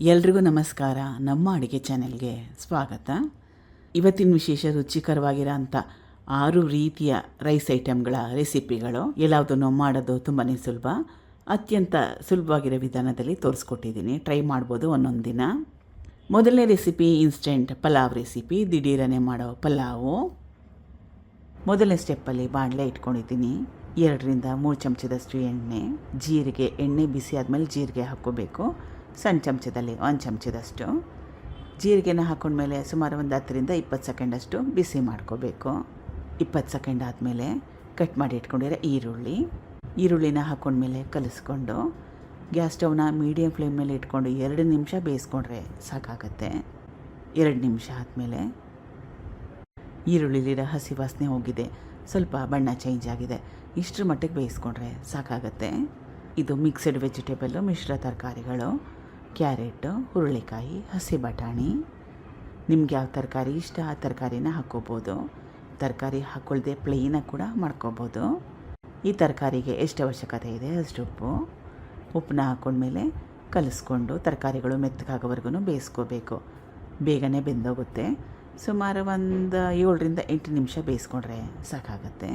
ಎಲ್ರಿಗೂ ನಮಸ್ಕಾರ. ನಮ್ಮ ಅಡುಗೆ ಚಾನೆಲ್ಗೆ ಸ್ವಾಗತ. ಇವತ್ತಿನ ವಿಶೇಷ ರುಚಿಕರವಾಗಿರೋ ಅಂಥ ಆರು ರೀತಿಯ ರೈಸ್ ಐಟಮ್ಗಳ ರೆಸಿಪಿಗಳು ಎಲ್ಲವುದನ್ನು ಮಾಡೋದು ತುಂಬಾ ಸುಲಭ. ಅತ್ಯಂತ ಸುಲಭವಾಗಿರೋ ವಿಧಾನದಲ್ಲಿ ತೋರಿಸ್ಕೊಟ್ಟಿದ್ದೀನಿ. ಟ್ರೈ ಮಾಡ್ಬೋದು ಒಂದೊಂದು ದಿನ. ಮೊದಲನೇ ರೆಸಿಪಿ, ಇನ್ಸ್ಟೆಂಟ್ ಪಲಾವ್ ರೆಸಿಪಿ. ದಿಢೀರನೆ ಮಾಡೋ ಪಲಾವು. ಮೊದಲನೇ ಸ್ಟೆಪ್ಪಲ್ಲಿ ಬಾಣಲೆ ಇಟ್ಕೊಂಡಿದ್ದೀನಿ. ಎರಡರಿಂದ ಮೂರು ಚಮಚದಷ್ಟು ಎಣ್ಣೆ. ಜೀರಿಗೆ, ಎಣ್ಣೆ ಬಿಸಿ ಆದಮೇಲೆ ಜೀರಿಗೆ ಹಾಕ್ಕೋಬೇಕು. ಸಣ್ಣ ಚಮಚದಲ್ಲಿ, ಒಂದು ಚಮಚದಷ್ಟು. ಜೀರಿಗೆನ ಹಾಕೊಂಡ್ಮೇಲೆ ಸುಮಾರು ಒಂದು ಹತ್ತರಿಂದ ಇಪ್ಪತ್ತು ಸೆಕೆಂಡಷ್ಟು ಬಿಸಿ ಮಾಡ್ಕೋಬೇಕು. ಇಪ್ಪತ್ತು ಸೆಕೆಂಡ್ ಆದಮೇಲೆ ಕಟ್ ಮಾಡಿ ಇಟ್ಕೊಂಡಿರೋ ಈರುಳ್ಳಿ. ಈರುಳ್ಳಿನ ಹಾಕೊಂಡ್ಮೇಲೆ ಕಲಿಸ್ಕೊಂಡು, ಗ್ಯಾಸ್ ಸ್ಟೌವ್ನ ಮೀಡಿಯಮ್ ಫ್ಲೇಮ್ ಮೇಲೆ ಇಟ್ಕೊಂಡು ಎರಡು ನಿಮಿಷ ಬೇಯಿಸ್ಕೊಂಡ್ರೆ ಸಾಕಾಗತ್ತೆ. ಎರಡು ನಿಮಿಷ ಆದಮೇಲೆ ಈರುಳ್ಳಿಲಿರೋ ಹಸಿ ವಾಸನೆ ಹೋಗಿದೆ. ಸ್ವಲ್ಪ ಬಣ್ಣ ಚೇಂಜ್ ಆಗಿದೆ. ಇಷ್ಟರ ಮಟ್ಟಿಗೆ ಬೇಯಿಸ್ಕೊಂಡ್ರೆ ಸಾಕಾಗತ್ತೆ. ಇದು ಮಿಕ್ಸಡ್ ವೆಜಿಟೇಬಲ್ಲು ಮಿಶ್ರ ತರಕಾರಿಗಳು. ಕ್ಯಾರೆಟು, ಹುರುಳಿಕಾಯಿ, ಹಸಿ ಬಟಾಣಿ. ನಿಮ್ಗೆ ಯಾವ ತರಕಾರಿ ಇಷ್ಟ, ಆ ತರಕಾರಿನ ಹಾಕ್ಕೋಬೋದು ತರಕಾರಿ ಹಾಕ್ಕೊಳ್ದೆ ಪ್ಲೇನ ಕೂಡ ಮಾಡ್ಕೋಬೋದು. ಈ ತರಕಾರಿಗೆ ಎಷ್ಟು ಅವಶ್ಯಕತೆ ಇದೆ ಅಷ್ಟು ಉಪ್ಪು. ಉಪ್ಪನ್ನ ಹಾಕ್ಕೊಂಡ್ಮೇಲೆ ಕಲಿಸ್ಕೊಂಡು ತರಕಾರಿಗಳು ಮೆತ್ತಗಾಗೋವರೆಗೂ ಬೇಯಿಸ್ಕೋಬೇಕು. ಬೇಗನೆ ಬೆಂದೋಗುತ್ತೆ. ಸುಮಾರು ಒಂದು ಏಳರಿಂದ ಎಂಟು ನಿಮಿಷ ಬೇಯಿಸ್ಕೊಂಡ್ರೆ ಸಾಕಾಗುತ್ತೆ.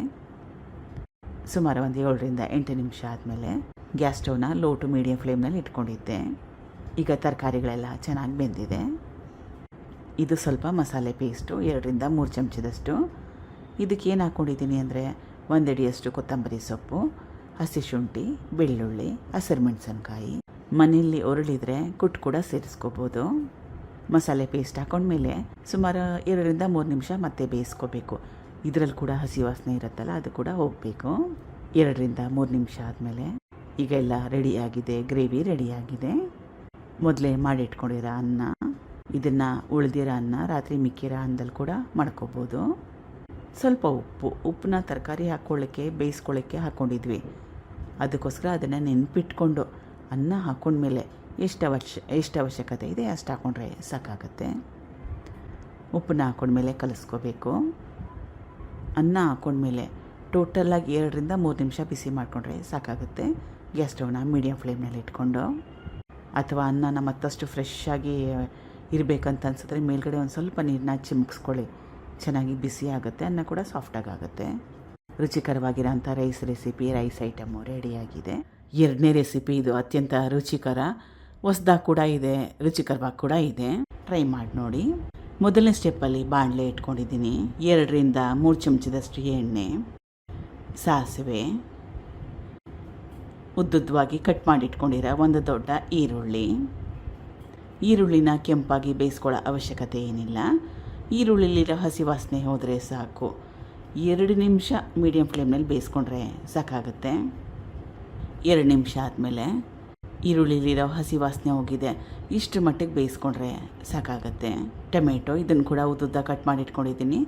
ಸುಮಾರು ಒಂದು ಏಳರಿಂದ ಎಂಟು ನಿಮಿಷ ಆದಮೇಲೆ ಗ್ಯಾಸ್ ಸ್ಟವ್ನ ಲೋ ಟು ಮೀಡಿಯಮ್ ಫ್ಲೇಮ್ನಲ್ಲಿ ಇಟ್ಕೊಂಡಿದ್ದೆ. ಈಗ ತರಕಾರಿಗಳೆಲ್ಲ ಚೆನ್ನಾಗಿ ಬೆಂದಿದೆ. ಇದು ಸ್ವಲ್ಪ ಮಸಾಲೆ ಪೇಸ್ಟು ಎರಡರಿಂದ ಮೂರು ಚಮಚದಷ್ಟು. ಇದಕ್ಕೆ ಏನು ಹಾಕ್ಕೊಂಡಿದ್ದೀನಿ ಅಂದರೆ ಒಂದೆಡಿಯಷ್ಟು ಕೊತ್ತಂಬರಿ ಸೊಪ್ಪು, ಹಸಿ ಶುಂಠಿ, ಬೆಳ್ಳುಳ್ಳಿ, ಹಸಿರು ಮೆಣಸಿನ್ಕಾಯಿ. ಮನೆಯಲ್ಲಿ ಒರಳಿದ್ರೆ ಕುಟ್ಟು ಕೂಡ ಸೇರಿಸ್ಕೋಬೋದು. ಮಸಾಲೆ ಪೇಸ್ಟ್ ಹಾಕೊಂಡ್ಮೇಲೆ ಸುಮಾರು ಎರಡರಿಂದ ಮೂರು ನಿಮಿಷ ಮತ್ತೆ ಬೇಯಿಸ್ಕೋಬೇಕು. ಇದರಲ್ಲಿ ಕೂಡ ಹಸಿ ವಾಸನೆ ಇರುತ್ತಲ್ಲ, ಅದು ಕೂಡ ಹೋಗಬೇಕು. ಎರಡರಿಂದ ಮೂರು ನಿಮಿಷ ಆದಮೇಲೆ ಈಗ ಎಲ್ಲ ರೆಡಿಯಾಗಿದೆ ಗ್ರೇವಿ ರೆಡಿಯಾಗಿದೆ ಮೊದಲೇ ಮಾಡಿಟ್ಕೊಂಡಿರೋ ಅನ್ನ, ಇದನ್ನು ಉಳಿದಿರೋ ಅನ್ನ, ರಾತ್ರಿ ಮಿಕ್ಕಿರೋ ಅನ್ನದಲ್ಲಿ ಕೂಡ ಮಾಡ್ಕೋಬೋದು. ಸ್ವಲ್ಪ ಉಪ್ಪು, ಉಪ್ಪನ್ನ ತರಕಾರಿ ಹಾಕ್ಕೊಳ್ಳೋಕ್ಕೆ, ಬೇಯಿಸ್ಕೊಳ್ಳೋಕ್ಕೆ ಹಾಕ್ಕೊಂಡಿದ್ವಿ. ಅದಕ್ಕೋಸ್ಕರ ಅದನ್ನು ನೆನ್ಪಿಟ್ಕೊಂಡು ಅನ್ನ ಹಾಕ್ಕೊಂಡ್ಮೇಲೆ ಎಷ್ಟು ಅವಶ್ಯ, ಎಷ್ಟು ಅವಶ್ಯಕತೆ ಇದೆ ಅಷ್ಟು ಹಾಕ್ಕೊಂಡ್ರೆ ಸಾಕಾಗುತ್ತೆ. ಉಪ್ಪನ್ನ ಹಾಕ್ಕೊಂಡ್ಮೇಲೆ ಕಲಿಸ್ಕೋಬೇಕು. ಅನ್ನ ಹಾಕ್ಕೊಂಡ್ಮೇಲೆ ಟೋಟಲಾಗಿ ಎರಡರಿಂದ ಮೂರು ನಿಮಿಷ ಬಿಸಿ ಮಾಡಿಕೊಂಡ್ರೆ ಸಾಕಾಗುತ್ತೆ. ಗ್ಯಾಸ್ ಸ್ಟವ್ನ ಮೀಡಿಯಮ್ ಫ್ಲೇಮ್ನಲ್ಲಿ ಇಟ್ಕೊಂಡು ಅಥವಾ ಅನ್ನನ ಮತ್ತಷ್ಟು ಫ್ರೆಶ್ ಆಗಿ ಇರಬೇಕಂತ ಅನ್ಸಿದ್ರೆ ಮೇಲ್ಗಡೆ ಒಂದು ಸ್ವಲ್ಪ ನೀರನ್ನ ಚಿಮುಕ್ಸ್ಕೊಳ್ಳಿ ಚೆನ್ನಾಗಿ ಬಿಸಿ ಆಗುತ್ತೆ, ಅನ್ನ ಕೂಡ ಸಾಫ್ಟಾಗಿ ಆಗುತ್ತೆ. ರುಚಿಕರವಾಗಿರೋಂಥ ರೈಸ್ ರೆಸಿಪಿ ರೈಸ್ ಐಟಮು ರೆಡಿಯಾಗಿದೆ ಎರಡನೇ ರೆಸಿಪಿ ಇದು ಅತ್ಯಂತ ರುಚಿಕರ, ಹೊಸ್ದಾಗಿ ಕೂಡ ಇದೆ, ರುಚಿಕರವಾಗಿ ಕೂಡ ಇದೆ. ಟ್ರೈ ಮಾಡಿ ನೋಡಿ. ಮೊದಲನೇ ಸ್ಟೆಪ್ಪಲ್ಲಿ ಬಾಣಲೆ ಇಟ್ಕೊಂಡಿದ್ದೀನಿ. ಎರಡರಿಂದ ಮೂರು ಚಮಚದಷ್ಟು ಎಣ್ಣೆ, ಸಾಸಿವೆ ಉದ್ದುದ್ದವಾಗಿ ಕಟ್ ಮಾಡಿಟ್ಕೊಂಡಿರೋ ಒಂದು ದೊಡ್ಡ ಈರುಳ್ಳಿ. ಈರುಳ್ಳಿನ ಕೆಂಪಾಗಿ ಬೇಯಿಸ್ಕೊಳ್ಳೋ ಅವಶ್ಯಕತೆ ಏನಿಲ್ಲ. ಈರುಳ್ಳಿಲಿರೋ ಹಸಿ ವಾಸನೆ ಹೋದರೆ ಸಾಕು. ಎರಡು ನಿಮಿಷ ಮೀಡಿಯಂ ಫ್ಲೇಮ್ನಲ್ಲಿ ಬೇಯಿಸ್ಕೊಂಡ್ರೆ ಸಾಕಾಗುತ್ತೆ. ಎರಡು ನಿಮಿಷ ಆದಮೇಲೆ ಈರುಳ್ಳಿಲಿರೋ ಹಸಿ ವಾಸನೆ ಹೋಗಿದೆ. ಇಷ್ಟು ಮಟ್ಟಿಗೆ ಬೇಯಿಸ್ಕೊಂಡ್ರೆ ಸಾಕಾಗುತ್ತೆ. ಟೊಮೆಟೊ, ಇದನ್ನು ಕೂಡ ಉದ್ದುದ್ದ ಕಟ್ ಮಾಡಿಟ್ಕೊಂಡಿದ್ದೀನಿ.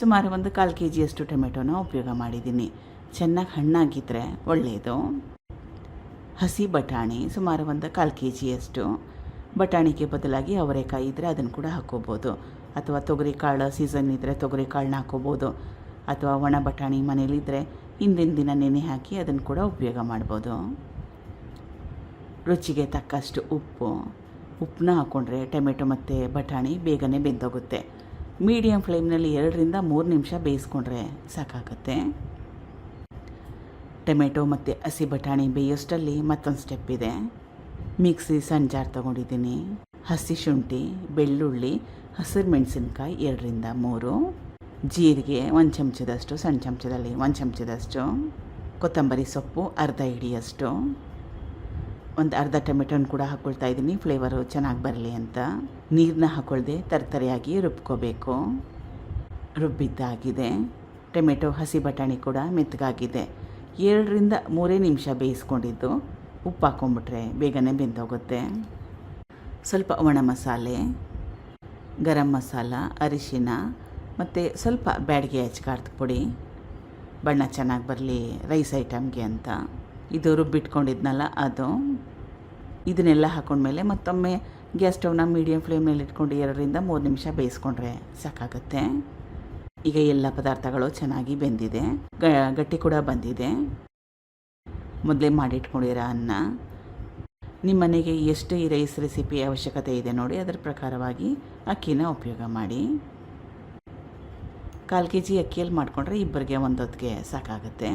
ಸುಮಾರು ಒಂದು ಕಾಲು ಕೆ ಜಿಯಷ್ಟು ಟೊಮೆಟೊನ ಉಪಯೋಗ ಮಾಡಿದ್ದೀನಿ. ಚೆನ್ನಾಗಿ ಹಣ್ಣಾಗಿದ್ದರೆ ಒಳ್ಳೆಯದು ಹಸಿ ಬಟಾಣಿ ಸುಮಾರು ಒಂದು ಕಾಲು ಕೆ ಜಿಯಷ್ಟು ಬಟಾಣಿಗೆ ಬದಲಾಗಿ ಅವರೆಕಾಯಿ ಇದ್ದರೆ ಅದನ್ನು ಕೂಡ ಹಾಕ್ಕೋಬೋದು ಅಥವಾ ತೊಗರಿ ಕಾಳು ಸೀಸನ್ ಇದ್ದರೆ ತೊಗರಿ ಕಾಳನ್ನ ಹಾಕ್ಕೋಬೋದು ಅಥವಾ ಒಣ ಬಟಾಣಿ ಮನೇಲಿದ್ದರೆ ಹಿಂದಿನ ದಿನ ನೆನೆ ಹಾಕಿ ಅದನ್ನು ಕೂಡ ಉಪಯೋಗ ಮಾಡ್ಬೋದು. ರುಚಿಗೆ ತಕ್ಕಷ್ಟು ಉಪ್ಪು. ಉಪ್ಪನ್ನ ಹಾಕ್ಕೊಂಡ್ರೆ ಟೊಮೆಟೊ ಮತ್ತು ಬಟಾಣಿ ಬೇಗನೆ ಬೆಂದೋಗುತ್ತೆ. ಮೀಡಿಯಮ್ ಫ್ಲೇಮ್ನಲ್ಲಿ ಎರಡರಿಂದ ಮೂರು ನಿಮಿಷ ಬೇಯಿಸ್ಕೊಂಡ್ರೆ ಸಾಕಾಗುತ್ತೆ. ಟೊಮೆಟೊ ಮತ್ತು ಹಸಿ ಬಟಾಣಿ ಬೇಯೋಷ್ಟರಲ್ಲಿ ಮತ್ತೊಂದು ಸ್ಟೆಪ್ ಇದೆ. ಮಿಕ್ಸಿ ಸಣ್ಣ ಜಾರ್ ತೊಗೊಂಡಿದ್ದೀನಿ. ಹಸಿ ಶುಂಠಿ, ಬೆಳ್ಳುಳ್ಳಿ, ಹಸಿರು ಮೆಣಸಿನ್ಕಾಯಿ ಎರಡರಿಂದ ಮೂರು. ಜೀರಿಗೆ ಒಂದು ಚಮಚದಷ್ಟು, ಸಣ್ಣ ಚಮಚದಲ್ಲಿ ಒಂದು ಚಮಚದಷ್ಟು. ಕೊತ್ತಂಬರಿ ಸೊಪ್ಪು ಅರ್ಧ ಹಿಡಿಯಷ್ಟು. ಒಂದು ಅರ್ಧ ಟೊಮೆಟೊನ ಕೂಡ ಹಾಕ್ಕೊಳ್ತಾ ಇದ್ದೀನಿ. ಫ್ಲೇವರು ಚೆನ್ನಾಗಿ ಬರಲಿ ಅಂತ. ನೀರನ್ನ ಹಾಕ್ಕೊಳ್ದೆ ತರತರಿಯಾಗಿ ರುಬ್ಕೋಬೇಕು. ರುಬ್ಬಿದ್ದಾಗಿದೆ. ಟೊಮೆಟೊ, ಹಸಿ ಬಟಾಣಿ ಕೂಡ ಮೆತ್ತಗಾಗಿದೆ. ಎರಡರಿಂದ ಮೂರೇ ನಿಮಿಷ ಬೇಯಿಸ್ಕೊಂಡಿದ್ದು. ಉಪ್ಪು ಹಾಕ್ಕೊಂಬಿಟ್ರೆ ಬೇಗನೆ ಬೆಂದೋಗುತ್ತೆ. ಸ್ವಲ್ಪ ಒಣ ಮಸಾಲೆ, ಗರಂ ಮಸಾಲ, ಅರಿಶಿನ ಮತ್ತು ಸ್ವಲ್ಪ ಬ್ಯಾಡಿಗೆ ಹಚ್ಕಾಡ್ದು ಪುಡಿ. ಬಣ್ಣ ಚೆನ್ನಾಗಿ ಬರಲಿ ರೈಸ್ ಐಟಮ್ಗೆ ಅಂತ. ಇದು ರುಬ್ಬಿಟ್ಕೊಂಡಿದ್ನಲ್ಲ ಅದು. ಇದನ್ನೆಲ್ಲ ಹಾಕೊಂಡ್ಮೇಲೆ ಮತ್ತೊಮ್ಮೆ ಗ್ಯಾಸ್ ಸ್ಟವ್ನ ಮೀಡಿಯಮ್ ಫ್ಲೇಮ್ನಲ್ಲಿ ಇಟ್ಕೊಂಡು ಎರಡರಿಂದ ಮೂರು ನಿಮಿಷ ಬೇಯಿಸ್ಕೊಂಡ್ರೆ ಸಾಕಾಗುತ್ತೆ. ಈಗ ಎಲ್ಲ ಪದಾರ್ಥಗಳು ಚೆನ್ನಾಗಿ ಬೆಂದಿದೆ. ಗಟ್ಟಿ ಕೂಡ ಬಂದಿದೆ. ಮೊದಲೇ ಮಾಡಿಟ್ಕೊಂಡಿರೋ ಅನ್ನ. ನಿಮ್ಮ ಮನೆಗೆ ಎಷ್ಟು ಈ ರೈಸ್ ರೆಸಿಪಿ ಅವಶ್ಯಕತೆ ಇದೆ ನೋಡಿ, ಅದರ ಪ್ರಕಾರವಾಗಿ ಅಕ್ಕಿನ ಉಪಯೋಗ ಮಾಡಿ. ಕಾಲು ಕೆ ಜಿ ಅಕ್ಕಿಯಲ್ಲಿ ಮಾಡಿಕೊಂಡ್ರೆ ಇಬ್ಬರಿಗೆ ಒಂದೊತ್ತಿಗೆ ಸಾಕಾಗುತ್ತೆ.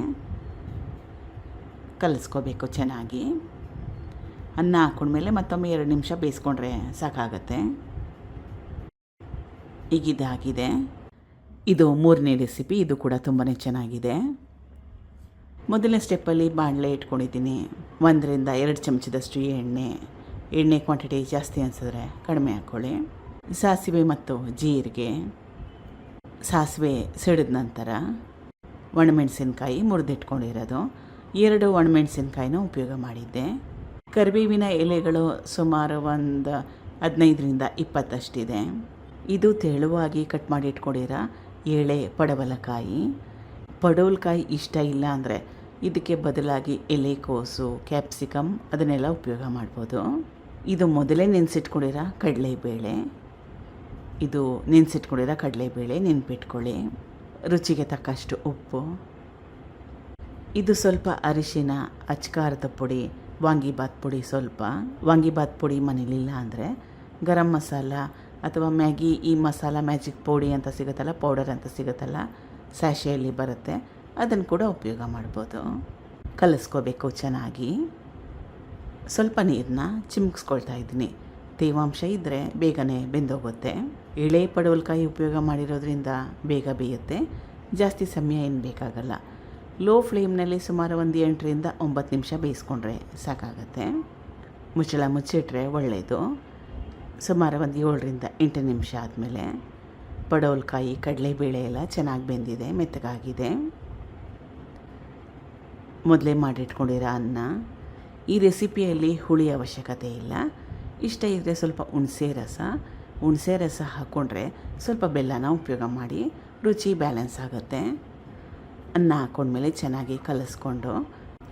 ಕಲಿಸ್ಕೋಬೇಕು ಚೆನ್ನಾಗಿ. ಅನ್ನ ಹಾಕ್ಕೊಂಡ್ಮೇಲೆ ಮತ್ತೊಮ್ಮೆ ಎರಡು ನಿಮಿಷ ಬೇಯಿಸ್ಕೊಂಡ್ರೆ ಸಾಕಾಗತ್ತೆ. ಈಗಿದ್ದಾಗಿದೆ ಇದು ಮೂರನೇ ರೆಸಿಪಿ ಇದು ಕೂಡ ತುಂಬಾ ಚೆನ್ನಾಗಿದೆ. ಮೊದಲನೇ ಸ್ಟೆಪ್ಪಲ್ಲಿ ಬಾಣಲೆ ಇಟ್ಕೊಂಡಿದ್ದೀನಿ. ಒಂದರಿಂದ ಎರಡು ಚಮಚದಷ್ಟು ಎಣ್ಣೆ. ಎಣ್ಣೆ ಕ್ವಾಂಟಿಟಿ ಜಾಸ್ತಿ ಅನಿಸಿದ್ರೆ ಕಡಿಮೆ ಹಾಕ್ಕೊಳ್ಳಿ ಸಾಸಿವೆ ಮತ್ತು ಜೀರಿಗೆ. ಸಾಸಿವೆ ಸಿಡಿದ ನಂತರ ಒಣಮೆಣಸಿನ್ಕಾಯಿ ಮುರಿದಿಟ್ಕೊಂಡಿರೋದು. ಎರಡು ಒಣಮೆಣಸಿನ್ಕಾಯಿನ ಉಪಯೋಗ ಮಾಡಿದ್ದೆ. ಕರಿಬೇವಿನ ಎಲೆಗಳು ಸುಮಾರು ಒಂದು ಹದಿನೈದರಿಂದ ಇಪ್ಪತ್ತಷ್ಟಿದೆ. ಇದು ತೆಳುವಾಗಿ ಕಟ್ ಮಾಡಿ ಇಟ್ಕೊಂಡಿರೋ? ಎಳೆ ಪಡವಲಕಾಯಿ. ಪಡವಲಕಾಯಿ ಇಷ್ಟ ಇಲ್ಲ ಅಂದರೆ ಇದಕ್ಕೆ ಬದಲಾಗಿ ಎಲೆಕೋಸು ಕ್ಯಾಪ್ಸಿಕಮ್ ಅದನ್ನೆಲ್ಲ ಉಪಯೋಗ ಮಾಡ್ಬೋದು. ಇದು ಮೊದಲೇ ನೆನೆಸಿಟ್ಕೊಂಡಿರೋ? ಕಡಲೆಬೇಳೆ. ಇದು ನೆನೆಸಿಟ್ಕೊಂಡಿರೋ? ಕಡಲೆಬೇಳೆ ನೆನ್ಪಿಟ್ಕೊಳ್ಳಿ. ರುಚಿಗೆ ತಕ್ಕಷ್ಟು ಉಪ್ಪು. ಇದು ಸ್ವಲ್ಪ ಅರಿಶಿನ, ಅಚ್ಕಾರದ ಪುಡಿ ವಾಂಗಿಬಾತ್ ಪುಡಿ ಸ್ವಲ್ಪ. ವಾಂಗಿಬಾತ್ ಪುಡಿ ಮನೇಲಿಲ್ಲ ಅಂದರೆ ಗರಂ ಮಸಾಲ ಅಥವಾ ಮ್ಯಾಗಿ ಈ ಮಸಾಲ ಮ್ಯಾಜಿಕ್ ಪೌಡಿ ಅಂತ ಸಿಗುತ್ತಲ್ಲ, ಪೌಡರ್ ಅಂತ ಸಿಗುತ್ತಲ್ಲ ಸ್ಯಾಶೆಯಲ್ಲಿ ಬರುತ್ತೆ. ಅದನ್ನು ಕೂಡ ಉಪಯೋಗ ಮಾಡ್ಬೋದು. ಕಲಿಸ್ಕೋಬೇಕು ಚೆನ್ನಾಗಿ. ಸ್ವಲ್ಪ ನೀರನ್ನ ಚಿಮ್ಕಿಸ್ಕೊಳ್ತಾ ಇದ್ದೀನಿ. ತೇವಾಂಶ ಇದ್ದರೆ ಬೇಗನೆ ಬೆಂದೋಗುತ್ತೆ. ಎಳೆ ಪಡವಲ್ಕಾಯಿ ಉಪಯೋಗ ಮಾಡಿರೋದ್ರಿಂದ ಬೇಗ ಬೇಯುತ್ತೆ. ಜಾಸ್ತಿ ಸಮಯ ಏನು ಬೇಕಾಗಲ್ಲ. ಲೋ ಫ್ಲೇಮ್ನಲ್ಲಿ ಸುಮಾರು ಒಂದು ಎಂಟರಿಂದ ಒಂಬತ್ತು ನಿಮಿಷ ಬೇಯಿಸ್ಕೊಂಡ್ರೆ ಸಾಕಾಗುತ್ತೆ. ಮುಚ್ಚಳ ಮುಚ್ಚಿಟ್ರೆ ಒಳ್ಳೆಯದು ಸುಮಾರು ಒಂದು ಏಳರಿಂದ ಎಂಟು ನಿಮಿಷ ಆದಮೇಲೆ ಪಡವಲಕಾಯಿ ಕಡಲೆಬೇಳೆ ಎಲ್ಲ ಚೆನ್ನಾಗಿ ಬೆಂದಿದೆ, ಮೆತ್ತಗಾಗಿದೆ. ಮೊದಲೇ ಮಾಡಿಟ್ಕೊಂಡಿರೋ ಅನ್ನ, ಈ ರೆಸಿಪಿಯಲ್ಲಿ ಹುಳಿ ಅವಶ್ಯಕತೆ ಇಲ್ಲ. ಇಷ್ಟ ಇದ್ದರೆ ಸ್ವಲ್ಪ ಹುಣಸೆ ರಸ ಹುಣಸೆ ರಸ ಹಾಕ್ಕೊಂಡ್ರೆ ಸ್ವಲ್ಪ ಬೆಲ್ಲನ ಉಪಯೋಗ ಮಾಡಿ, ರುಚಿ ಬ್ಯಾಲೆನ್ಸ್ ಆಗುತ್ತೆ. ಅನ್ನ ಹಾಕ್ಕೊಂಡ್ಮೇಲೆ ಚೆನ್ನಾಗಿ ಕಲಿಸ್ಕೊಂಡು,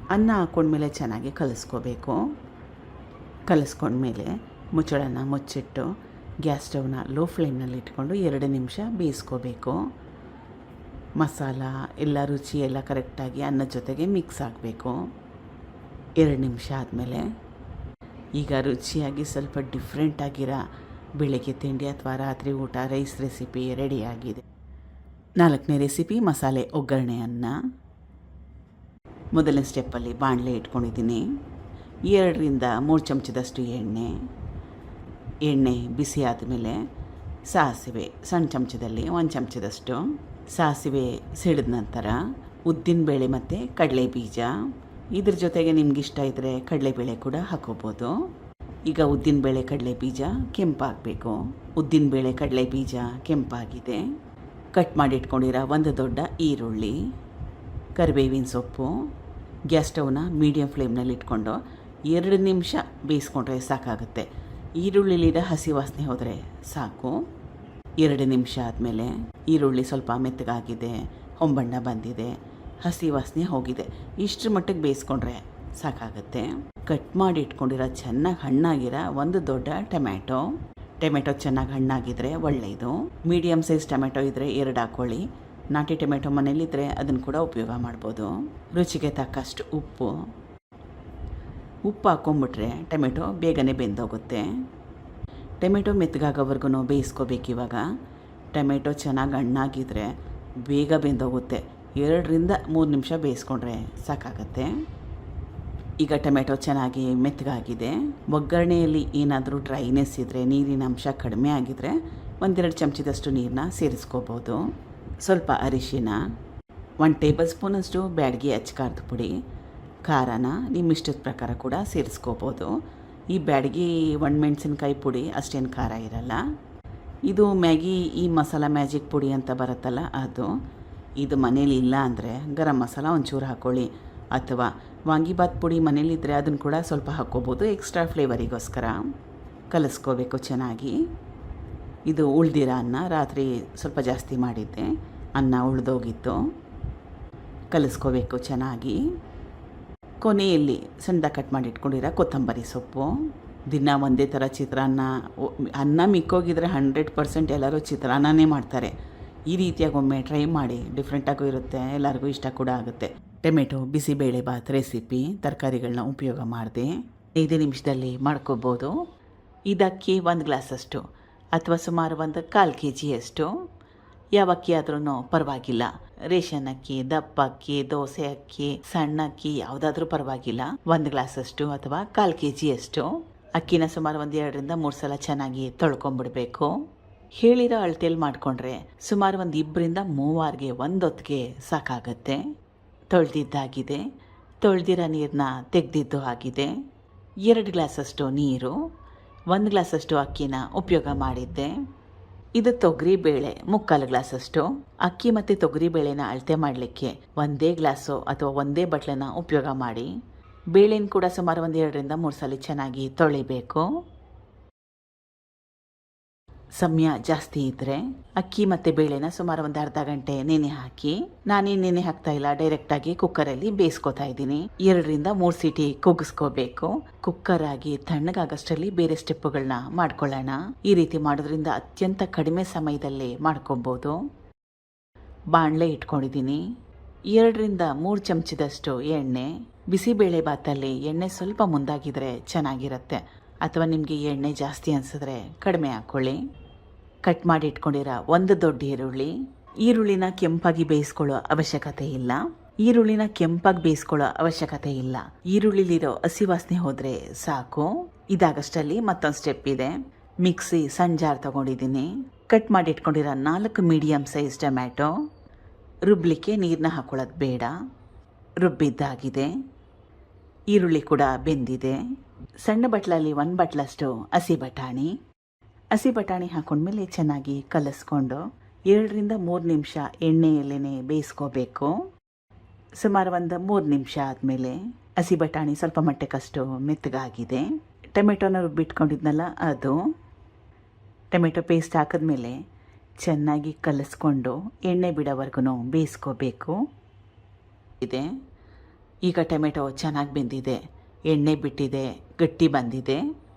ಅನ್ನ ಹಾಕ್ಕೊಂಡ್ಮೇಲೆ ಚೆನ್ನಾಗಿ ಕಲಿಸ್ಕೋಬೇಕು. ಕಲಿಸ್ಕೊಂಡ್ಮೇಲೆ ಮುಚ್ಚಳನ ಮುಚ್ಚಿಟ್ಟು ಗ್ಯಾಸ್ ಸ್ಟವ್ನ ಲೋ ಫ್ಲೇಮ್ನಲ್ಲಿ ಇಟ್ಕೊಂಡು ಎರಡು ನಿಮಿಷ ಬೇಯಿಸ್ಕೋಬೇಕು. ಮಸಾಲ ಎಲ್ಲ ರುಚಿ ಎಲ್ಲ ಕರೆಕ್ಟಾಗಿ ಅನ್ನದ ಜೊತೆಗೆ ಮಿಕ್ಸ್ ಆಗಬೇಕು. ಎರಡು ನಿಮಿಷ ಆದಮೇಲೆ ಈಗ ರುಚಿಯಾಗಿ ಸ್ವಲ್ಪ ಡಿಫ್ರೆಂಟ್ ಆಗಿರೋ ಬೆಳಗ್ಗೆ ತಿಂಡಿ ಅಥವಾ ರಾತ್ರಿ ಊಟ ರೈಸ್ ರೆಸಿಪಿ ರೆಡಿಯಾಗಿದೆ ನಾಲ್ಕನೇ ರೆಸಿಪಿ ಮಸಾಲೆ ಒಗ್ಗರಣೆ ಅನ್ನ. ಮೊದಲನೇ ಸ್ಟೆಪ್ಪಲ್ಲಿ ಬಾಣಲೆ ಇಟ್ಕೊಂಡಿದ್ದೀನಿ. ಎರಡರಿಂದ ಮೂರು ಚಮಚದಷ್ಟು ಎಣ್ಣೆ. ಎಣ್ಣೆ ಬಿಸಿ ಆದಮೇಲೆ ಸಾಸಿವೆ, ಸಣ್ಣ ಚಮಚದಲ್ಲಿ ಒಂದು ಚಮಚದಷ್ಟು ಸಾಸಿವೆ ಸಿಡಿದ ನಂತರ ಉದ್ದಿನಬೇಳೆ ಮತ್ತು ಕಡಲೆ ಬೀಜ. ಇದ್ರ ಜೊತೆಗೆ ನಿಮ್ಗೆ ಇಷ್ಟ ಇದ್ದರೆ ಕಡಲೆಬೇಳೆ ಕೂಡ ಹಾಕೋಬೋದು. ಈಗ ಉದ್ದಿನಬೇಳೆ ಕಡಲೆ ಬೀಜ ಕೆಂಪಾಗಬೇಕು. ಉದ್ದಿನಬೇಳೆ ಕಡಲೆ ಬೀಜ ಕೆಂಪಾಗಿದೆ. ಕಟ್ ಮಾಡಿಟ್ಕೊಂಡಿರೋ ಒಂದು ದೊಡ್ಡ ಈರುಳ್ಳಿ, ಕರಿಬೇವಿನ ಸೊಪ್ಪು, ಗ್ಯಾಸ್ ಸ್ಟವ್ನ ಮೀಡಿಯಮ್ ಫ್ಲೇಮ್ನಲ್ಲಿ ಇಟ್ಕೊಂಡು ಎರಡು ನಿಮಿಷ ಬೇಯಿಸ್ಕೊಂಡ್ರೆ ಸಾಕಾಗುತ್ತೆ. ಈರುಳ್ಳಿಲಿರೋ ಹಸಿ ವಾಸನೆ ಹೋದರೆ ಸಾಕು. ಎರಡು ನಿಮಿಷ ಆದಮೇಲೆ ಈರುಳ್ಳಿ ಸ್ವಲ್ಪ ಮೆತ್ತಗಾಗಿದೆ, ಹೊಂಬಣ್ಣ ಬಂದಿದೆ, ಹಸಿ ವಾಸನೆ ಹೋಗಿದೆ. ಇಷ್ಟರ ಮಟ್ಟಿಗೆ ಬೇಯಿಸ್ಕೊಂಡ್ರೆ ಸಾಕಾಗುತ್ತೆ. ಕಟ್ ಮಾಡಿ ಇಟ್ಕೊಂಡಿರೋ ಚೆನ್ನಾಗಿ ಹಣ್ಣಾಗಿರೋ ಒಂದು ದೊಡ್ಡ ಟೊಮ್ಯಾಟೊ. ಟೊಮೆಟೊ ಚೆನ್ನಾಗಿ ಹಣ್ಣಾಗಿದ್ರೆ ಒಳ್ಳೆಯದು. ಮೀಡಿಯಮ್ ಸೈಜ್ ಟೊಮೆಟೊ ಇದ್ದರೆ ಎರಡು ಹಾಕ್ಕೊಳ್ಳಿ ನಾಟಿ ಟೊಮೆಟೊ ಮನೇಲಿದ್ದರೆ ಅದನ್ನು ಕೂಡ ಉಪಯೋಗ ಮಾಡ್ಬೋದು. ರುಚಿಗೆ ತಕ್ಕಷ್ಟು ಉಪ್ಪು. ಉಪ್ಪು ಹಾಕ್ಕೊಂಬಿಟ್ರೆ ಟೊಮೆಟೊ ಬೇಗನೆ ಬೆಂದೋಗುತ್ತೆ. ಟೊಮೆಟೊ ಮೆತ್ತಗಾಗೋವರೆಗೂ ಬೇಯಿಸ್ಕೋಬೇಕು ಇವಾಗ. ಟೊಮೆಟೊ ಚೆನ್ನಾಗಿ ಹಣ್ಣಾಗಿದ್ರೆ ಬೇಗ ಬೆಂದೋಗುತ್ತೆ. ಎರಡರಿಂದ ಮೂರು ನಿಮಿಷ ಬೇಯಿಸ್ಕೊಂಡ್ರೆ ಸಾಕಾಗತ್ತೆ. ಈಗ ಟೊಮೆಟೊ ಚೆನ್ನಾಗಿ ಮೆತ್ತಗಾಗಿದೆ. ಒಗ್ಗರಣೆಯಲ್ಲಿ ಏನಾದರೂ ಡ್ರೈನೆಸ್ ಇದ್ದರೆ ನೀರಿನ ಅಂಶ ಕಡಿಮೆ ಆಗಿದ್ರೆ ಒಂದೆರಡು ಚಮಚದಷ್ಟು ನೀರನ್ನ ಸೇರಿಸ್ಕೋಬೋದು. ಸ್ವಲ್ಪ ಅರಿಶಿನ ಒನ್ ಟೇಬಲ್ ಸ್ಪೂನಷ್ಟು ಬ್ಯಾಡಗಿ ಅಚ್ಕಾರದ ಪುಡಿ ಖಾರನ ನಿಮ್ಮ ಇಷ್ಟದ ಪ್ರಕಾರ ಕೂಡ ಸೇರಿಸ್ಕೋಬೋದು. ಈ ಬ್ಯಾಡಗಿ ಒಣಮೆಣ್ಸಿನ್ಕಾಯಿ ಪುಡಿ ಅಷ್ಟೇನು ಖಾರ ಇರಲ್ಲ. ಇದು ಮ್ಯಾಗಿ, ಈ ಮಸಾಲ ಮ್ಯಾಜಿಕ್ ಪುಡಿ ಅಂತ ಬರುತ್ತಲ್ಲ ಅದು. ಇದು ಮನೇಲಿ ಇಲ್ಲ ಅಂದರೆ ಗರಂ ಮಸಾಲ ಒಂಚೂರು ಹಾಕ್ಕೊಳ್ಳಿ ಅಥವಾ ವಾಂಗಿಬಾತ್ ಪುಡಿ ಮನೇಲಿದ್ದರೆ ಅದನ್ನು ಕೂಡ ಸ್ವಲ್ಪ ಹಾಕ್ಕೋಬೋದು ಎಕ್ಸ್ಟ್ರಾ ಫ್ಲೇವರಿಗೋಸ್ಕರ. ಕಲಿಸ್ಕೋಬೇಕು ಚೆನ್ನಾಗಿ. ಇದು ಉಳ್ದಿರೋ ಅನ್ನ ರಾತ್ರಿ ಸ್ವಲ್ಪ ಜಾಸ್ತಿ ಮಾಡಿದ್ದೆ. ಅನ್ನ ಉಳಿದೋಗಿತ್ತು. ಕಲಿಸ್ಕೋಬೇಕು ಚೆನ್ನಾಗಿ. ಕೊನೆಯಲ್ಲಿ ಸಣ್ಣದ ಕಟ್ ಮಾಡಿ ಇಟ್ಕೊಂಡಿರೋ ಕೊತ್ತಂಬರಿ ಸೊಪ್ಪು. ದಿನ ಒಂದೇ ಥರ ಚಿತ್ರಾನ್ನ ಅನ್ನ ಮಿಕ್ಕೋಗಿದ್ರೆ ಹಂಡ್ರೆಡ್ ಪರ್ಸೆಂಟ್ ಎಲ್ಲರೂ ಚಿತ್ರಾನ್ನನೇ ಮಾಡ್ತಾರೆ. ಈ ರೀತಿಯಾಗಿ ಒಮ್ಮೆ ಟ್ರೈ ಮಾಡಿ, ಡಿಫ್ರೆಂಟಾಗೂ ಇರುತ್ತೆ, ಎಲ್ಲರಿಗೂ ಇಷ್ಟ ಕೂಡ ಆಗುತ್ತೆ. ಟೊಮೆಟೊ, ಬಿಸಿಬೇಳೆ ಬಾತ್ ರೆಸಿಪಿ, ತರಕಾರಿಗಳನ್ನ ಉಪಯೋಗ ಮಾಡಿದೆ. ಐದು ನಿಮಿಷದಲ್ಲಿ ಮಾಡ್ಕೋಬೋದು. ಇದಕ್ಕಿ ಒಂದು ಗ್ಲಾಸಷ್ಟು, ಅಥವಾ ಸುಮಾರು ಒಂದು ಕಾಲು ಕೆ ಜಿಯಷ್ಟು ಯಾವ ಅಕ್ಕಿ ಆದ್ರೂ ಪರವಾಗಿಲ್ಲ. ರೇಷನ್ ಅಕ್ಕಿ ದಪ್ಪ ಅಕ್ಕಿ ದೋಸೆ ಅಕ್ಕಿ ಸಣ್ಣ ಅಕ್ಕಿ ಯಾವುದಾದ್ರೂ ಪರವಾಗಿಲ್ಲ. ಒಂದು ಗ್ಲಾಸಷ್ಟು ಅಥವಾ ಕಾಲು ಕೆ ಜಿಯಷ್ಟು ಅಕ್ಕಿನ ಸುಮಾರು ಒಂದು ಎರಡರಿಂದ ಮೂರು ಸಲ ಚೆನ್ನಾಗಿ ತೊಳ್ಕೊಂಡ್ಬಿಡ್ಬೇಕು ಹೇಳಿರೋ ಅಳತೆಯಲ್ಲಿ ಮಾಡಿಕೊಂಡ್ರೆ ಸುಮಾರು ಒಂದು ಇಬ್ಬರಿಂದ ಮೂವಾರಿಗೆ ಒಂದೊತ್ತಿಗೆ ಸಾಕಾಗತ್ತೆ. ತೊಳೆದಿದ್ದಾಗಿದೆ. ತೊಳೆದಿರೋ ನೀರನ್ನ ತೆಗೆದಿದ್ದು ಆಗಿದೆ. ಎರಡು ಗ್ಲಾಸಷ್ಟು ನೀರು, ಒಂದು ಗ್ಲಾಸಷ್ಟು ಅಕ್ಕಿನ ಉಪಯೋಗ ಮಾಡಿದ್ದೆ. ಇದು ತೊಗರಿ ಬೇಳೆ, ಮುಕ್ಕಾಲು ಗ್ಲಾಸಷ್ಟು. ಅಕ್ಕಿ ಮತ್ತು ತೊಗರಿ ಬೇಳೆನ ಅಳತೆ ಮಾಡಲಿಕ್ಕೆ ಒಂದೇ ಗ್ಲಾಸು ಅಥವಾ ಒಂದೇ ಬಟ್ಲನ್ನ ಉಪಯೋಗ ಮಾಡಿ. ಬೇಳೆನ ಕೂಡ ಸುಮಾರು ಒಂದು ಎರಡರಿಂದ ಮೂರು ಸಲ ಚೆನ್ನಾಗಿ ತೊಳಿಬೇಕು. ಸಮಯ ಜಾಸ್ತಿ ಇದ್ದರೆ ಅಕ್ಕಿ ಮತ್ತು ಬೇಳೆನ ಸುಮಾರು ಒಂದು ಅರ್ಧ ಗಂಟೆ ನೆನೆ ಹಾಕಿ, ನಾನೇ ನೆನೆ ಹಾಕ್ತಾ ಇಲ್ಲ ಡೈರೆಕ್ಟಾಗಿ ಕುಕ್ಕರಲ್ಲಿ ಬೇಯಿಸ್ಕೊತಾ ಇದ್ದೀನಿ. ಎರಡರಿಂದ ಮೂರು ಸೀಟಿ ಕುಗ್ಗಿಸ್ಕೋಬೇಕು ಕುಕ್ಕರ್ ಆಗಿ ತಣ್ಣಗಾಗಷ್ಟರಲ್ಲಿ ಬೇರೆ ಸ್ಟೆಪ್ಪುಗಳನ್ನ ಮಾಡ್ಕೊಳ್ಳೋಣ. ಈ ರೀತಿ ಮಾಡೋದ್ರಿಂದ ಅತ್ಯಂತ ಕಡಿಮೆ ಸಮಯದಲ್ಲಿ ಮಾಡ್ಕೊಬೋದು. ಬಾಣಲೆ ಇಟ್ಕೊಂಡಿದ್ದೀನಿ. ಎರಡರಿಂದ ಮೂರು ಚಮಚದಷ್ಟು ಎಣ್ಣೆ ಬಿಸಿಬೇಳೆ ಬಾತಲ್ಲಿ ಎಣ್ಣೆ ಸ್ವಲ್ಪ ಮುಂದಾಗಿದ್ರೆ ಚೆನ್ನಾಗಿರುತ್ತೆ. ಅಥವಾ ನಿಮಗೆ ಎಣ್ಣೆ ಜಾಸ್ತಿ ಅನಿಸಿದ್ರೆ ಕಡಿಮೆ ಹಾಕ್ಕೊಳ್ಳಿ ಕಟ್ ಮಾಡಿ ಇಟ್ಕೊಂಡಿರೋ ಒಂದು ದೊಡ್ಡ ಈರುಳ್ಳಿ. ಈರುಳ್ಳಿನ ಕೆಂಪಾಗಿ ಬೇಯಿಸ್ಕೊಳ್ಳೋ ಅವಶ್ಯಕತೆ ಇಲ್ಲ. ಈರುಳ್ಳಿನ ಕೆಂಪಾಗಿ ಬೇಯಿಸ್ಕೊಳ್ಳೋ ಅವಶ್ಯಕತೆ ಇಲ್ಲ. ಈರುಳ್ಳಿಲಿರೋ ಹಸಿ ವಾಸನೆ ಹೋದರೆ ಸಾಕು. ಇದಾಗಷ್ಟಲ್ಲಿ ಮತ್ತೊಂದು ಸ್ಟೆಪ್ ಇದೆ. ಮಿಕ್ಸಿ ಸಣ್ಣ ಜಾರ್ ತಗೊಂಡಿದ್ದೀನಿ. ಕಟ್ ಮಾಡಿ ಇಟ್ಕೊಂಡಿರೋ ನಾಲ್ಕು ಮೀಡಿಯಮ್ ಸೈಜ್ ಟೊಮ್ಯಾಟೊ. ರುಬ್ಲಿಕ್ಕೆ ನೀರನ್ನ ಹಾಕೊಳ್ಳೋದು ಬೇಡ. ರುಬ್ಬಿದ್ದಾಗಿದೆ. ಈರುಳ್ಳಿ ಕೂಡ ಬೆಂದಿದೆ. ಸಣ್ಣ ಬಟ್ಲಲ್ಲಿ ಒಂದು ಬಟ್ಲಷ್ಟು ಹಸಿ ಬಟಾಣಿ. ಹಸಿ ಬಟಾಣಿ ಹಾಕೊಂಡ್ಮೇಲೆ ಚೆನ್ನಾಗಿ ಕಲಸ್ಕೊಂಡು ಎರಡರಿಂದ ಮೂರು ನಿಮಿಷ ಎಣ್ಣೆಯಲ್ಲೇ ಬೇಯಿಸ್ಕೋಬೇಕು. ಸುಮಾರು ಒಂದು ಮೂರು ನಿಮಿಷ ಆದಮೇಲೆ ಹಸಿ ಬಟಾಣಿ ಸ್ವಲ್ಪ ಮಟ್ಟಕ್ಕಷ್ಟು ಮೆತ್ತಗಾಗಿದೆ. ಟೊಮೆಟೊನ ರುಬ್ಬಿಟ್ಕೊಂಡಿದ್ನಲ್ಲ ಅದು. ಟೊಮೆಟೊ ಪೇಸ್ಟ್ ಹಾಕಿದ್ಮೇಲೆ ಚೆನ್ನಾಗಿ ಕಲಸ್ಕೊಂಡು ಎಣ್ಣೆ ಬಿಡೋವರೆಗೂ ಬೇಯಿಸ್ಕೋಬೇಕು. ಇದೆ. ಈಗ ಟೊಮೆಟೊ ಚೆನ್ನಾಗಿ ಬೆಂದಿದೆ. ಎಣ್ಣೆ ಬಿಟ್ಟಿದೆ, ಗಟ್ಟಿ ಬಂದಿದೆ.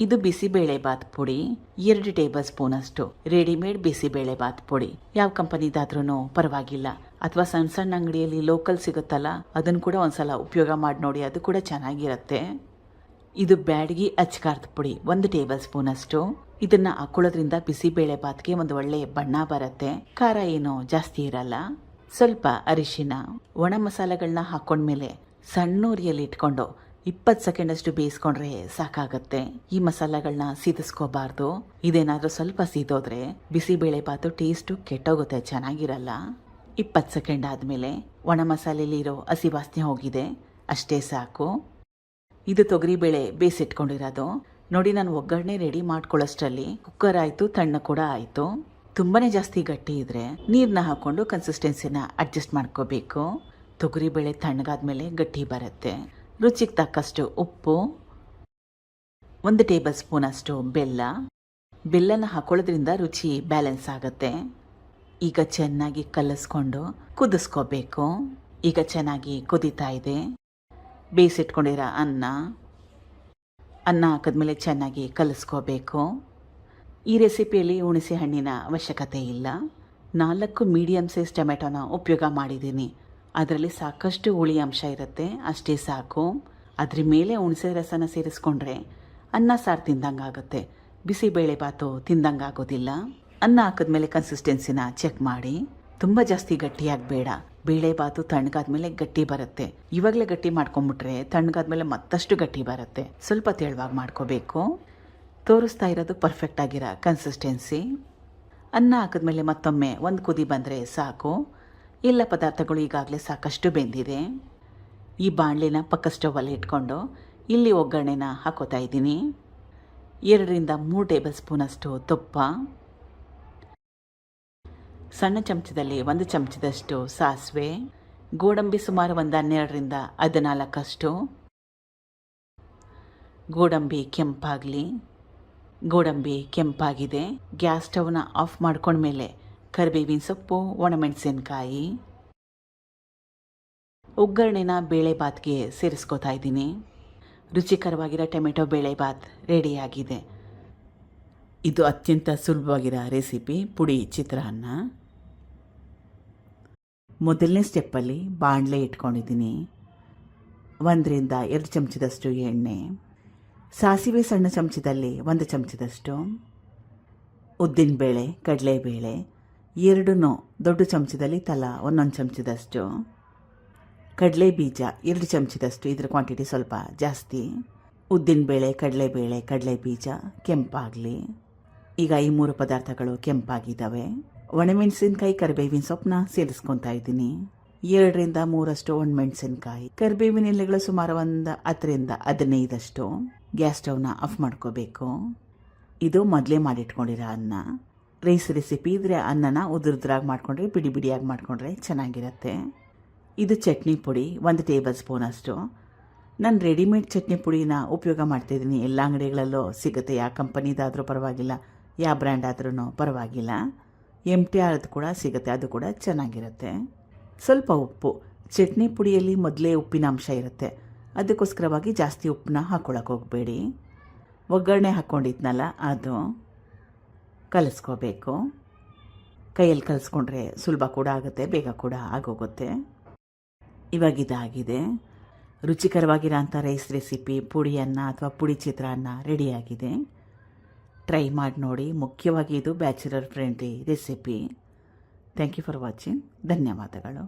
ಇದು ಬಿಸಿಬೇಳೆ ಬಾತ್ ಪುಡಿ, ಎರಡು ಟೇಬಲ್ ಸ್ಪೂನ್ ಅಷ್ಟು. ರೆಡಿಮೇಡ್ ಬಿಸಿಬೇಳೆ ಬಾತ್ ಪುಡಿ. ಯಾವ ಕಂಪನಿದಾದ್ರೂ ಪರವಾಗಿಲ್ಲ. ಅಥವಾ ಸಣ್ಣ ಸಣ್ಣ ಅಂಗಡಿಯಲ್ಲಿ ಲೋಕಲ್ ಸಿಗುತ್ತಲ್ಲ ಅದನ್ನು ಕೂಡ ಒಂದ್ಸಲ ಉಪಯೋಗ ಮಾಡಿ ನೋಡಿ, ಅದು ಕೂಡ ಚೆನ್ನಾಗಿರುತ್ತೆ. ಇದು ಬ್ಯಾಡಗಿ ಅಚ್ಕಾರದ ಪುಡಿ, ಒಂದು ಟೇಬಲ್ ಸ್ಪೂನ್ ಅಷ್ಟು. ಇದನ್ನ ಹಾಕೊಳ್ಳೋದ್ರಿಂದ ಬಿಸಿಬೇಳೆ ಬಾತ್ಗೆ ಒಂದು ಒಳ್ಳೆಯ ಬಣ್ಣ ಬರುತ್ತೆ. ಖಾರ ಏನು ಜಾಸ್ತಿ ಇರಲ್ಲ. ಸ್ವಲ್ಪ ಅರಿಶಿನ, ಒಣ ಮಸಾಲೆಗಳನ್ನ ಹಾಕೊಂಡ್ಮೇಲೆ ಸಣ್ಣ ಉರಿಯಲ್ಲಿ ಇಟ್ಕೊಂಡು ಇಪ್ಪತ್ತು ಸೆಕೆಂಡಷ್ಟು ಬೇಯಿಸ್ಕೊಂಡ್ರೆ ಸಾಕಾಗತ್ತೆ. ಈ ಮಸಾಲೆಗಳನ್ನ ಸೀದಿಸ್ಕೋಬಾರ್ದು. ಇದೇನಾದರೂ ಸ್ವಲ್ಪ ಸೀದೋದ್ರೆ ಬಿಸಿಬೇಳೆ ಬಾತು ಟೇಸ್ಟು ಕೆಟ್ಟೋಗುತ್ತೆ, ಚೆನ್ನಾಗಿರಲ್ಲ. ಇಪ್ಪತ್ತು ಸೆಕೆಂಡ್ ಆದಮೇಲೆ ಒಣ ಮಸಾಲೆಲಿರೋ ಹಸಿ ವಾಸನೆ ಹೋಗಿದೆ. ಅಷ್ಟೇ ಸಾಕು. ಇದು ತೊಗರಿಬೇಳೆ ಬೇಯಿಸಿಟ್ಕೊಂಡಿರೋದು ನೋಡಿ, ನಾನು ಒಗ್ಗರಣೆ ರೆಡಿ ಮಾಡ್ಕೊಳ್ಳೋಷ್ಟರಲ್ಲಿ ಕುಕ್ಕರ್ ಆಯಿತು, ತಣ್ಣ ಕೂಡ ಆಯಿತು. ತುಂಬಾನೇ ಜಾಸ್ತಿ ಗಟ್ಟಿ ಇದ್ರೆ ನೀರನ್ನ ಹಾಕೊಂಡು ಕನ್ಸಿಸ್ಟೆನ್ಸಿನ ಅಡ್ಜಸ್ಟ್ ಮಾಡ್ಕೋಬೇಕು. ತೊಗರಿಬೇಳೆ ತಣ್ಣಗಾದ್ಮೇಲೆ ಗಟ್ಟಿ ಬರುತ್ತೆ. ರುಚಿಗೆ ತಕ್ಕಷ್ಟು ಉಪ್ಪು, ಒಂದು ಟೇಬಲ್ ಸ್ಪೂನ್ ಅಷ್ಟು ಬೆಲ್ಲ. ಬೆಲ್ಲನ ಹಾಕೊಳ್ಳೋದ್ರಿಂದ ರುಚಿ ಬ್ಯಾಲೆನ್ಸ್ ಆಗುತ್ತೆ. ಈಗ ಚೆನ್ನಾಗಿ ಕಲಿಸ್ಕೊಂಡು ಕುದಿಸ್ಕೋಬೇಕು. ಈಗ ಚೆನ್ನಾಗಿ ಕುದಿತಾ ಇದೆ. ಬೇಯಿಸಿಟ್ಕೊಂಡಿರೋ ಅನ್ನ ಅನ್ನ ಹಾಕಿದ್ಮೇಲೆ ಚೆನ್ನಾಗಿ ಕಲಸ್ಕೋಬೇಕು. ಈ ರೆಸಿಪಿಯಲ್ಲಿ ಹುಣಸೆ ಹಣ್ಣಿನ ಅವಶ್ಯಕತೆ ಇಲ್ಲ. ನಾಲ್ಕು ಮೀಡಿಯಮ್ ಸೈಜ್ ಟೊಮೆಟೊನ ಉಪಯೋಗ ಮಾಡಿದ್ದೀನಿ. ಅದರಲ್ಲಿ ಸಾಕಷ್ಟು ಹುಳಿ ಅಂಶ ಇರುತ್ತೆ. ಅಷ್ಟೇ ಸಾಕು. ಅದ್ರ ಮೇಲೆ ಹುಣಸೆ ರಸನ ಸೇರಿಸ್ಕೊಂಡ್ರೆ ಅನ್ನ ಸಾರು ತಿಂದಂಗಾಗುತ್ತೆ ಬಿಸಿಬೇಳೆ ಬಾತು ತಿಂದಂಗಾಗೋದಿಲ್ಲ ಅನ್ನ ಹಾಕಿದ್ಮೇಲೆ ಕನ್ಸಿಸ್ಟೆನ್ಸಿನ ಚೆಕ್ ಮಾಡಿ. ತುಂಬ ಜಾಸ್ತಿ ಗಟ್ಟಿಯಾಗಬೇಡ. ಬಾತು ತಣ್ಣಗಾದ್ಮೇಲೆ ಗಟ್ಟಿ ಬರುತ್ತೆ. ಇವಾಗಲೇ ಗಟ್ಟಿ ಮಾಡ್ಕೊಂಬಿಟ್ರೆ ತಣ್ಣಗಾದ್ಮೇಲೆ ಮತ್ತಷ್ಟು ಗಟ್ಟಿ ಬರುತ್ತೆ. ಸ್ವಲ್ಪ ತೆಳುವಾಗಿ ಮಾಡ್ಕೋಬೇಕು. ತೋರಿಸ್ತಾ ಇರೋದು ಪರ್ಫೆಕ್ಟ್ ಆಗಿರೋ ಕನ್ಸಿಸ್ಟೆನ್ಸಿ ಅನ್ನ ಹಾಕಿದ್ಮೇಲೆ ಮತ್ತೊಮ್ಮೆ ಒಂದು ಕುದಿ ಬಂದರೆ ಸಾಕು. ಎಲ್ಲ ಪದಾರ್ಥಗಳು ಈಗಾಗಲೇ ಸಾಕಷ್ಟು ಬೆಂದಿದೆ. ಈ ಬಾಣಲಿನ ಪಕ್ಕ ಸ್ಟವಲ್ಲಿ ಇಟ್ಕೊಂಡು ಇಲ್ಲಿ ಒಗ್ಗರಣೆನ ಹಾಕೋತಾ ಇದ್ದೀನಿ. ಎರಡರಿಂದ ಮೂರು ಟೇಬಲ್ ಸ್ಪೂನಷ್ಟು ತುಪ್ಪ. ಸಣ್ಣ ಚಮಚದಲ್ಲಿ ಒಂದು ಚಮಚದಷ್ಟು ಸಾಸಿವೆ. ಗೋಡಂಬಿ ಸುಮಾರು ಒಂದು ಹನ್ನೆರಡರಿಂದ ಹದಿನಾಲ್ಕಷ್ಟು. ಗೋಡಂಬಿ ಕೆಂಪಾಗಲಿ. ಗೋಡಂಬಿ ಕೆಂಪಾಗಿದೆ. ಗ್ಯಾಸ್ ಸ್ಟವ್ನ ಆಫ್ ಮಾಡ್ಕೊಂಡ್ಮೇಲೆ ಕರಿಬೇವಿನ ಸೊಪ್ಪು, ಒಣಮೆಣಸಿನ್ಕಾಯಿ, ಒಗ್ಗರಣೆನ ಬೇಳೆ ಬಾತ್ಗೆ ಸೇರಿಸ್ಕೋತಾ ಇದ್ದೀನಿ. ರುಚಿಕರವಾಗಿರೋ ಟೊಮೆಟೊ ಬೇಳೆ ಬಾತ್ ರೆಡಿಯಾಗಿದೆ. ಇದು ಅತ್ಯಂತ ಸುಲಭವಾಗಿರೋ ರೆಸಿಪಿ ಪುಡಿ ಚಿತ್ರಾನ್ನ. ಮೊದಲನೇ ಸ್ಟೆಪ್ಪಲ್ಲಿ ಬಾಣಲೆ ಇಟ್ಕೊಂಡಿದ್ದೀನಿ. ಒಂದರಿಂದ ಎರಡು ಚಮಚದಷ್ಟು ಎಣ್ಣೆ, ಸಾಸಿವೆ ಸಣ್ಣ ಚಮಚದಲ್ಲಿ ಒಂದು ಚಮಚದಷ್ಟು ಉದ್ದಿನಬೇಳೆ, ಕಡಲೆಬೇಳೆ ಎರಡನ್ನೂ ದೊಡ್ಡ ಚಮಚದಲ್ಲಿ ತಲಾ, ಒಂದೊಂದು ಚಮಚದಷ್ಟು. ಕಡಲೆ ಬೀಜ, ಎರಡು ಚಮಚದಷ್ಟು, ಇದರ ಕ್ವಾಂಟಿಟಿ ಸ್ವಲ್ಪ ಜಾಸ್ತಿ. ಉದ್ದಿನಬೇಳೆ ಕಡಲೆಬೇಳೆ ಕಡಲೆ ಬೀಜ, ಕೆಂಪಾಗಲಿ. ಈಗ ಈ ಮೂರು ಪದಾರ್ಥಗಳು ಕೆಂಪಾಗಿದ್ದಾವೆ ಒಣಮೆಣಸಿನಕಾಯಿ, ಕರಿಬೇವಿನ ಸೊಪ್ಪನ್ನ ಸೇರಿಸ್ಕೊತಾ ಇದ್ದೀನಿ. ಎರಡರಿಂದ ಮೂರಷ್ಟು ಒಣಮೆಣಸಿನಕಾಯಿ. ಕರಿಬೇವಿನ ಎಲೆಗಳು ಸುಮಾರು ಒಂದು, ಹತ್ತರಿಂದ ಹದಿನೈದಷ್ಟು. ಗ್ಯಾಸ್ ಸ್ಟೌವ್ನ ಆಫ್ ಮಾಡ್ಕೋಬೇಕು. ಇದು ಮೊದಲೇ ಮಾಡಿಟ್ಕೊಂಡಿರೋ ಅನ್ನ. ರೈಸ್ ರೆಸಿಪಿ ಇದ್ರೆ ಅನ್ನನ ಉದುರುದ್ರಾಗಿ ಮಾಡ್ಕೊಂಡ್ರೆ, ಬಿಡಿ ಬಿಡಿಯಾಗಿ ಮಾಡ್ಕೊಂಡ್ರೆ ಚೆನ್ನಾಗಿರುತ್ತೆ. ಇದು ಚಟ್ನಿ ಪುಡಿ, ಒಂದು ಟೇಬಲ್ ಸ್ಪೂನ್ ಅಷ್ಟು. ನಾನು ರೆಡಿಮೇಡ್ ಚಟ್ನಿ ಪುಡಿನ ಉಪಯೋಗ ಮಾಡ್ತಾಯಿದ್ದೀನಿ ಎಲ್ಲ ಅಂಗಡಿಗಳಲ್ಲೂ ಸಿಗುತ್ತೆ. ಯಾವ ಕಂಪನಿದಾದರೂ ಪರವಾಗಿಲ್ಲ ಯಾವ ಬ್ರ್ಯಾಂಡ್ ಆದ್ರೂ ಪರವಾಗಿಲ್ಲ. ಎಂ ಟಿ ಆರ್ದು ಕೂಡ ಸಿಗುತ್ತೆ. ಅದು ಕೂಡ ಚೆನ್ನಾಗಿರುತ್ತೆ. ಸ್ವಲ್ಪ ಉಪ್ಪು. ಚಟ್ನಿ ಪುಡಿಯಲ್ಲಿ ಮೊದಲೇ ಉಪ್ಪಿನ ಅಂಶ ಇರುತ್ತೆ. ಅದಕ್ಕೋಸ್ಕರವಾಗಿ ಜಾಸ್ತಿ ಉಪ್ಪನ್ನ ಹಾಕ್ಕೊಳಕ್ಕೆ ಹೋಗಬೇಡಿ. ಒಗ್ಗರಣೆ ಹಾಕ್ಕೊಂಡಿದ್ನಲ್ಲ ಅದು. ಕಲಿಸ್ಕೋಬೇಕು. ಕೈಯಲ್ಲಿ ಕಲಿಸ್ಕೊಂಡ್ರೆ ಸುಲಭ ಕೂಡ ಆಗುತ್ತೆ, ಬೇಗ ಕೂಡ ಆಗೋಗುತ್ತೆ. ಇವಾಗ ಇದಾಗಿದೆ. ರುಚಿಕರವಾಗಿರೋಂಥ ರೈಸ್ ರೆಸಿಪಿ ಪುಡಿಯನ್ನು ಅಥವಾ ಪುಡಿ ಚಿತ್ರಾನ್ನ ರೆಡಿಯಾಗಿದೆ ಟ್ರೈ ಮಾಡಿ ನೋಡಿ, ಮುಖ್ಯವಾಗಿ ಇದು bachelor friendly recipe thank you for watching ಧನ್ಯವಾದಗಳು.